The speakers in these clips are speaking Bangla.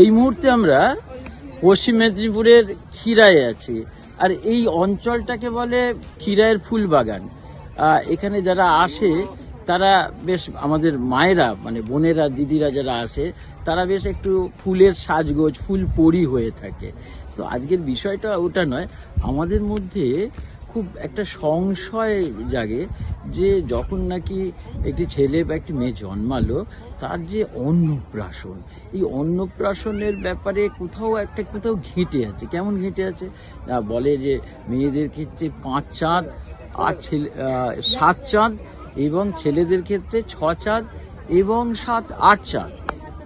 এই মুহূর্তে আমরা পশ্চিম মেদিনীপুরের ক্ষীরায় আছি। আর এই অঞ্চলটাকে বলে ক্ষীরায়ের ফুল বাগান এখানে যারা আসে, তারা বেশ আমাদের মায়েরা মানে বোনেরা, দিদিরা যারা আসে, তারা বেশ একটু ফুলের সাজগোজ, ফুল পরি হয়ে থাকে। তো আজকের বিষয়টা ওটা নয়, আমাদের মধ্যে খুব একটা সংশয় জাগে যে যখন নাকি একটি ছেলে বা একটি মেয়ে জন্মালো, তার যে অন্নপ্রাশন, এই অন্নপ্রাশনের ব্যাপারে কোথাও একটা, কোথাও ঘেঁটে আছে। কেমন ঘেঁটে আছে? বলে যে মেয়েদের ক্ষেত্রে পাঁচ চাঁদ, আর ছেলে সাত চাঁদ, এবং ছেলেদের ক্ষেত্রে ছ চাঁদ, এবং সাত, আট চাঁদ।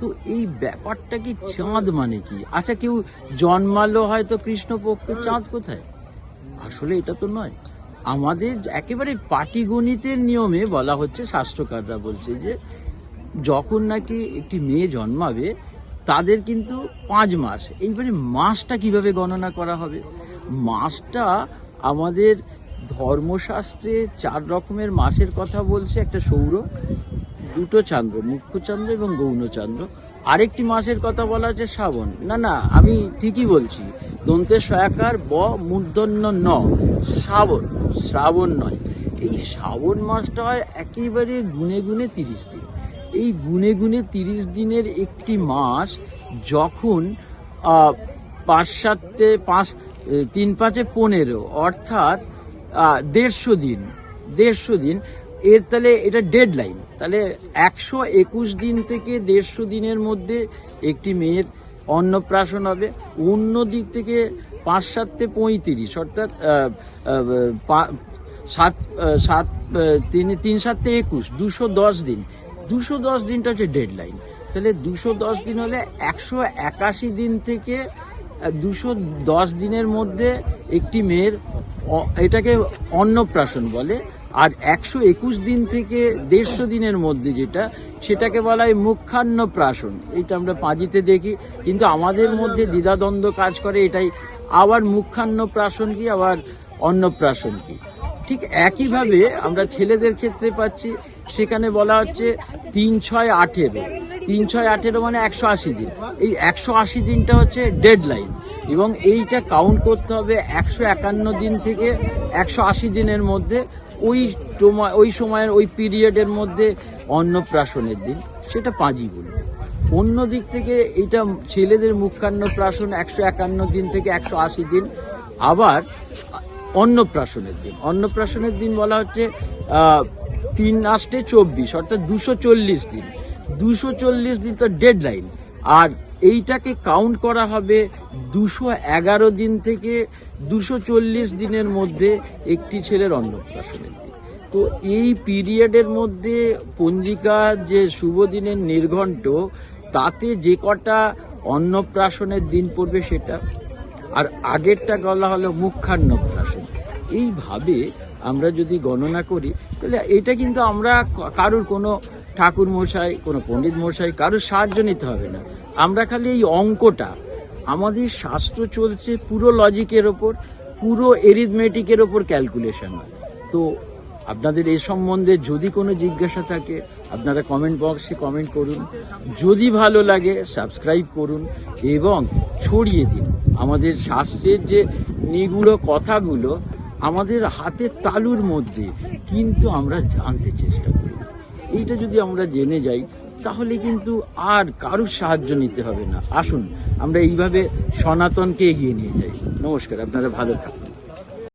তো এই ব্যাপারটা কি চাঁদ মানে কি? আচ্ছা কেউ জন্মালো হয়তো কৃষ্ণপক্ষ চাঁদ কোথায়? আসলে এটা তো নয়। আমাদের একেবারে পাটিগণিতের নিয়মে বলা হচ্ছে স্বাস্থ্যকাররা বলছে যে, যখন নাকি একটি মেয়ে জন্মাবে, তাদের কিন্তু পাঁচ মাস। এইবারে মাসটা কীভাবে গণনা করা হবে? মাসটা আমাদের ধর্মশাস্ত্রে চার রকমের মাসের কথা বলছে। একটা সৌর, দুটো চন্দ্র, মুখ্য চন্দ্র এবং গৌণ চন্দ্র। আরেকটি মাসের কথা বলা আছে শ্রাবণ। না না, আমি ঠিকই বলছি। দন্তে সয়াকার ব, মূর্ধন্য ন, শ্রাবণ। শ্রাবণ নয়। এই শ্রাবণ মাসটা হয় একেবারে গুনে গুনে তিরিশ দিন। এই গুনে গুনে তিরিশ দিনের একটি মাস যখন পাঁচ সাতে পাঁচ তিন পাঁচে পনেরো, অর্থাৎ দেড়শো দিন দেড়শো দিন, এর তাহলে এটা ডেড লাইন তাহলে একশো একুশ দিন থেকে দেড়শো দিনের মধ্যে একটি মেয়ের অন্নপ্রাশন হবে। অন্য দিক থেকে পাঁচ সাতে পঁয়ত্রিশ, অর্থাৎ সাত সাত তিন তিন সাতে একুশ, দুশো দশ দিন। দুশো দশ দিনটা হচ্ছে ডেড লাইন তাহলে দুশো দশ দিন হলে একশো একাশি দিন থেকে দুশো দশ দিনের মধ্যে একটি মেয়ের এটাকে অন্নপ্রাশন বলে। আর একশো একুশ দিন থেকে দেড়শো দিনের মধ্যে যেটা, সেটাকে বলা হয় মুখান্নপ্রাশন এটা আমরা পাঁজিতে দেখি, কিন্তু আমাদের মধ্যে দ্বিধাদ্বন্দ্ব কাজ করে এটাই। আবার মুখান্নপ্রাশন কি, আবার অন্নপ্রাশন কি? ঠিক একইভাবে আমরা ছেলেদের ক্ষেত্রে পাচ্ছি, সেখানে বলা হচ্ছে তিন ছয় আঠেরো। তিন ছয় আঠেরো মানে একশো আশি দিন। এই একশো আশি দিনটা হচ্ছে ডেড লাইন এবং এইটা কাউন্ট করতে হবে একশো একান্ন দিন থেকে একশো আশি দিনের মধ্যে ওই ওই সময়ের ওই পিরিয়ডের মধ্যে অন্নপ্রাশনের দিন। সেটা পাঁজি বলবে অন্য দিক থেকে এটা ছেলেদের মুখান্ন প্রাশন একশো একান্ন দিন থেকে একশো আশি দিন। আবার অন্নপ্রাশনের দিন। অন্নপ্রাশনের দিন বলা হচ্ছে তিন আষ্টে চব্বিশ, অর্থাৎ দুশো চল্লিশ দিন। দুশো চল্লিশ দিন তো ডেড লাইন আর এইটাকে কাউন্ট করা হবে দুশো এগারো দিন থেকে দুশো চল্লিশ দিনের মধ্যে একটি ছেলের অন্নপ্রাশনের দিন। তো এই পিরিয়ডের মধ্যে পঞ্জিকা যে শুভ দিনের নির্ঘণ্ট, তাতে যে কটা অন্নপ্রাশনের দিন পড়বে সেটা, আর আগেরটা গলা হলো মুখান্নপ্রাশন। এইভাবে আমরা যদি গণনা করি তাহলে এটা কিন্তু আমরা কারুর কোনো ঠাকুর মশাই, কোনো পণ্ডিত মশাই, কারুর সাহায্য নিতে হবে না। আমরা খালি এই অঙ্কটা, আমাদের শাস্ত্র চলছে পুরো লজিকের ওপর, পুরো এরিথমেটিকের ওপর ক্যালকুলেশন হয়। তো আপনাদের এ সম্বন্ধে যদি কোনো জিজ্ঞাসা থাকে, আপনারা কমেন্ট বক্সে কমেন্ট করুন। যদি ভালো লাগে সাবস্ক্রাইব করুন এবং ছড়িয়ে দিন। আমাদের শাস্ত্রের যে নিগুড় কথাগুলো আমাদের হাতের তালুর মধ্যে, কিন্তু আমরা জানতে চেষ্টা করি। এইটা যদি আমরা জেনে যাই, তাহলে কিন্তু আর কারুর সাহায্য নিতে হবে না। আসুন, আমরা এইভাবে সনাতনকে এগিয়ে নিয়ে যাই। নমস্কার, আপনারা ভালো থাকুন।